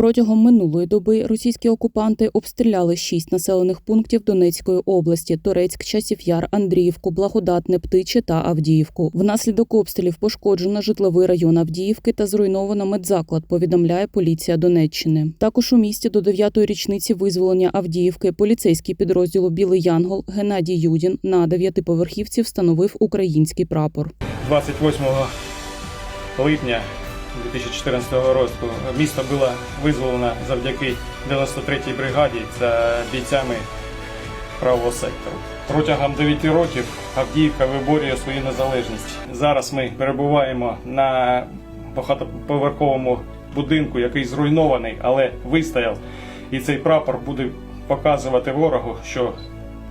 Протягом минулої доби російські окупанти обстріляли шість населених пунктів Донецької області: Торецьк, Часів Яр, Андріївку, Благодатне, Птиче та Авдіївку. Внаслідок обстрілів пошкоджено житловий район Авдіївки та зруйновано медзаклад. Повідомляє поліція Донеччини. Також у місті до 9-ї річниці визволення Авдіївки поліцейський підрозділу Білий Янгол Геннадій Юдін на дев'ятиповерхівці встановив український прапор. 28 липня 2014 року місто було визволено завдяки 93-й бригаді та бійцями правого сектору. Протягом 9 років Авдіївка виборює свою незалежність. Зараз ми перебуваємо на багатоповерховому будинку, який зруйнований, але вистояв. І цей прапор буде показувати ворогу, що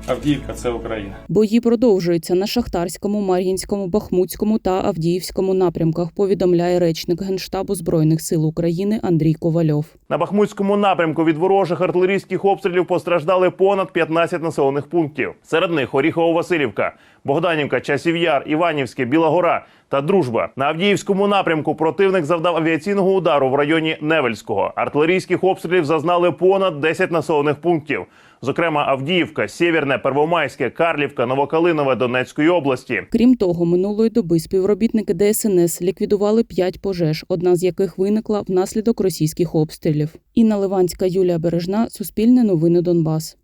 Авдіївка це Україна. Бої продовжуються на Шахтарському, Мар'їнському, Бахмутському та Авдіївському напрямках. Повідомляє речник генштабу збройних сил України Андрій Ковальов. На Бахмутському напрямку від ворожих артилерійських обстрілів постраждали понад 15 населених пунктів. Серед них Оріхово-Василівка, Богданівка, Часів'яр, Іванівське, Біла Гора та Дружба. На Авдіївському напрямку противник завдав авіаційного удару в районі Невельського. Артилерійських обстрілів зазнали понад 10 населених пунктів. Зокрема, Авдіївка, Сєвєрне, Первомайське, Карлівка, Новокалинове Донецької області. Крім того, минулої доби співробітники ДСНС ліквідували п'ять пожеж, одна з яких виникла внаслідок російських обстрілів. Інна Ливанська, Юлія Бережна, Суспільне новини Донбас.